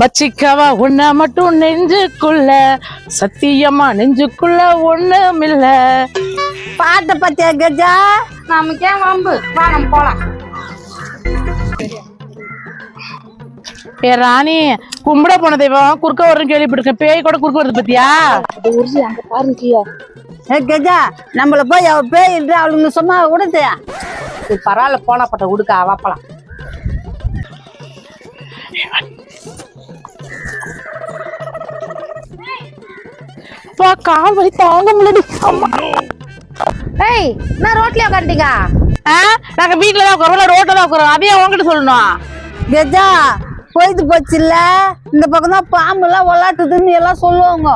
வச்சிக்கவா உன்னை மட்டும் நெஞ்சுக்குள்ள சத்தியமா நெஞ்சுக்குள்ள ஒண்ணுமில்ல. பாட்டை பத்தியா கஜா நமக்கே வம்பு? வா நம்ம போலாம். ஏ ராணி கும்பிட போன தெய்வம் குறுக்க வரும்னு கேள்விப்பட்டிருக்கேன். பேய் கூட குறுக்க வருது பத்தியா? ஏ கஜா நம்மள போய் அவ பேய் என்று அவளுங்க சொன்னா விடுத்தையா சரி, பரவாயில்ல போனா பட்ட உடுக்கா வாப்பலாம் அப்பா கால் வலி தாங்க முடியல அம்மா. ஏய் நான் ரோட்லயே உட்காந்துட்டீங்க ஆ, நாங்க வீட்டுல தான் உட்காரோம் ரோட்ல தான் உட்காரோம் அதையும் உங்ககிட்ட சொல்லணும். கஜா போயிட்டு போச்சுல்ல? இந்த பக்கம் தான் பாம்பு எல்லாம் விளாட்டுதுன்னு எல்லாம் சொல்லுவாங்க.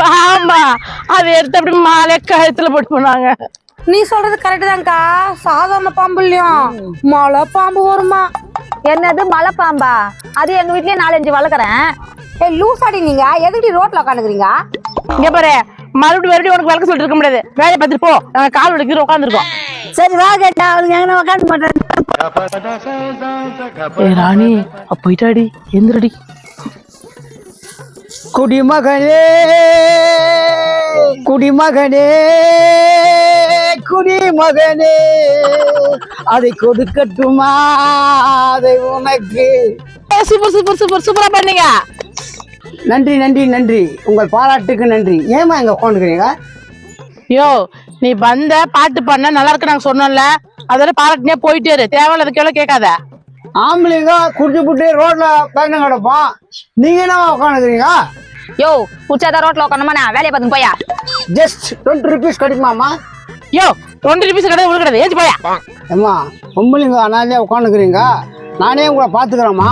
பாம்பா அதை எடுத்து அப்படி மாலை கழுத்துல போட்டு போனாங்க. நீ சொல்றது கரெக்ட் தான்க்கா. சாதாரண பாம்பு இல்லையும் மழை பாம்பு வருமா? என்னது மலை பாம்பா? அது எங்க வீட்லயே நாலஞ்சு வளர்க்குறேன். ஏய் லூசாடி நீங்க. எதுக்கு ரோட்ல உட்காந்துக்கிறீங்க இங்க பாரு மறுபடியும் மறுபடியும் உனக்கு விளக்க சொல்லிட்டு இருக்க முடியாது. வேலையை பார்த்துட்டு போ. நாங்க கால் வலிக்கிற உட்காந்துருக்கோம் சரி வா கேட்டா அவளுங்க எங்கன்னா உட்காந்து மாட்டேன் ஏ ராணி போயிட்டாடி. எந்திரடி. குடிமகனே குடிமகனே குடிமகனே அதை கொடுக்கட்டுமா? அதை உனக்கு. சூப்பர் சூப்பர் சூப்பர் சூப்பரா பண்ணீங்க. நன்றி நன்றி நன்றி. உங்கள் பாராட்டுக்கு நன்றி. ஏமா இங்க உட்காந்துக்கிறீங்க யோ நீ வந்த பாட்டு பண்ண நல்லா இருக்கு நாங்க சொன்னோம்ல. அதோட பாராட்டினே போயிட்டே இரு. தேவையில்லாத கேள்வி கேட்காத. ஆம்பளைங்க குடிச்சு புட்டு ரோட்ல பயணம் கிடப்போம் நீங்க என்ன உட்காந்துக்கிறீங்க யோ குச்சாதான் ரோட்ல உட்காந்தமா நான்? வேலையை பார்த்து போயா? ஜஸ்ட் டுவெண்ட்டி ருபீஸ் கிடைக்குமாமா யோ டுவெண்ட்டி ருபீஸ் கிடையாது உங்களுக்கு கிடையாது ஏச்சு போயா? ஏம்மா பொம்பளைங்க அனாதையா உட்காந்துக்கிறீங்க நானே உங்களை பார்த்துக்கிறேம்மா.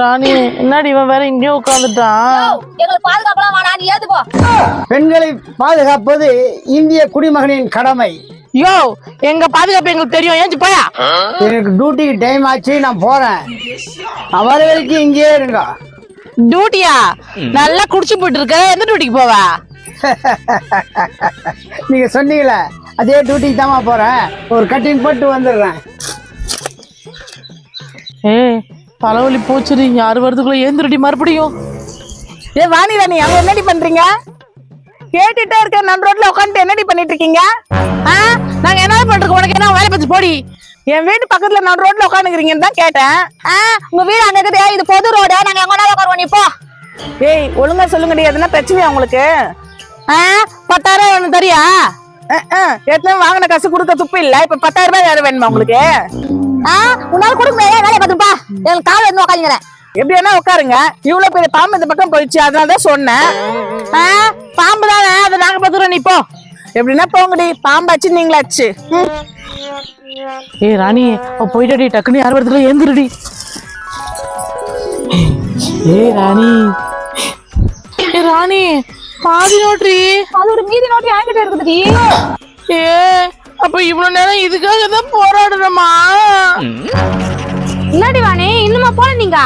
ராணி என்னடி இவன் வேற இங்கேயும் உட்காந்துட்டான் எங்களுக்கு பாதுகாப்பெல்லாம் வேணா நீ ஏத்து போ. பெண்களை பாதுகாப்பது இந்திய குடிமகனின் கடமை. யோ எங்க பாதுகாப்பு எங்களுக்கு தெரியும். ஏச்சு போயா? எனக்கு டியூட்டிக்கு டைம் ஆச்சு நான் போறேன். நான் வர வரைக்கும் இங்கேயே இருங்க. டியூட்டியா நல்லா குடிச்சு போயிட்டு இருக்க எந்த டியூட்டிக்கு போவ? நீங்க சொன்னீங்களே அதே டியூட்டிக்கு தாம்மா போறேன். ஒரு கட்டிங் போட்டு வந்துடுறேன். ஏ தலைவலி போச்சுடி யாரு வரதுக்குள்ள ஏந்திரடி மறுபடியும்? ஏ வாணி ராணி அவங்க என்னடி பண்றீங்க? கேட்டுட்டே இருக்க நடு ரோட்ல உட்காந்துட்டு என்னடி பண்ணிட்டு இருக்கீங்க ஆ? நாங்க என்ன பண்றோம் உனக்கு என்ன வேலை பார்த்து போடி. என் வீட்டு பக்கத்துல நடு ரோட்ல உட்காந்துக்கிறீங்கன்னு தான் கேட்டேன். ஆ, உங்க வீடு அங்க இருக்குது. இது பொது ரோடு. நாங்க எங்க உட்காருவோம் நீ போ. ஏய் ஒழுங்கா சொல்லுங்கடி. எதுனா பிரச்சனையா உங்களுக்கு? ஆ? பத்தாயிரம் ரூபாய் ஒண்ணு தரியா? ஏற்கனவே வாங்கின காசு கொடுக்க துப்பு இல்ல. இப்ப பத்தாயிரம் ரூபாய் வேற வேணுமா உங்களுக்கு? உன்னால கொடுக்க முடியாது வேலையை பார்த்துப்பா எனக்கு கால் வந்து உட்காந்துக்கிறேன் எப்படி வேணா உட்காருங்க. இவ்வளவு பெரிய பாம்பு இந்த பக்கம் போயிடுச்சு அதனால தான் சொன்னேன். ஆ, பாம்பு தானே அதை நாங்க பாத்துறோம் நீ போ. எப்படின்னா போங்கடி பாம்பாச்சு நீங்களாச்சு. ஏ ராணி போயிட்டடி டக்குனு யார் வரதுல ஏந்துருடி. ஏ ராணி. ஏ ராணி பாதி நோட்ரி அது ஒரு மீதி நோட்டி வாங்கிட்டு இருக்குதுடி. ஏ அப்ப இவ்வளவு நேரம் இதுக்காக தான் போராடுறோமா? இல்லாடி வாணி இன்னுமா போல நீங்க?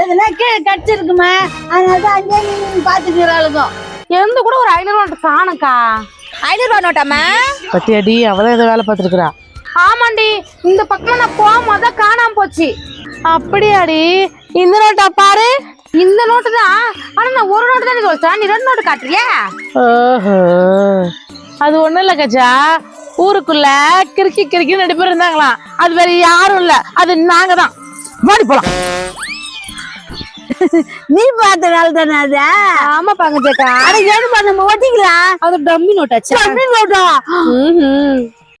எதுனா கீழே கடிச்சிருக்குமே அதனால நின்று பார்த்துக்கிறாளுங்க எந்த கூட ஒரு ஐநூறு நோட்டு காணுக்கா ஐநூறு ரூபா நோட்டாமா பத்தியாடி அவதான் ஏதோ வேலை பார்த்துருக்குறா. ஆமாண்டி இந்த பக்கம் நான் போகும்போது காணாம போச்சு. அப்படியாடி இந்த நோட்டா பாரு இந்த நோட்டு தான் ஆனா நான் நோட்டு சொல்லிட்டேன் நீ ரெண்டு நோட்டு காட்டுறியா? அது ஒண்ணும் இல்ல கஜா. ஊருக்குள்ள கிறுக்கி கிறுக்கி ரெண்டு பேர் இருந்தாங்களாம். அது வேற யாரும் இல்ல. அது நாங்க தான் வாடி போலாம். நீ பார்த்தனால தானே அது? ஆமா பங்கஜக்கா அட ஏழுமா நம்ம ஓட்டிக்கலாம். அது டம்மி நோட்டாச்சு? ஓட்டா ம்ஹும்.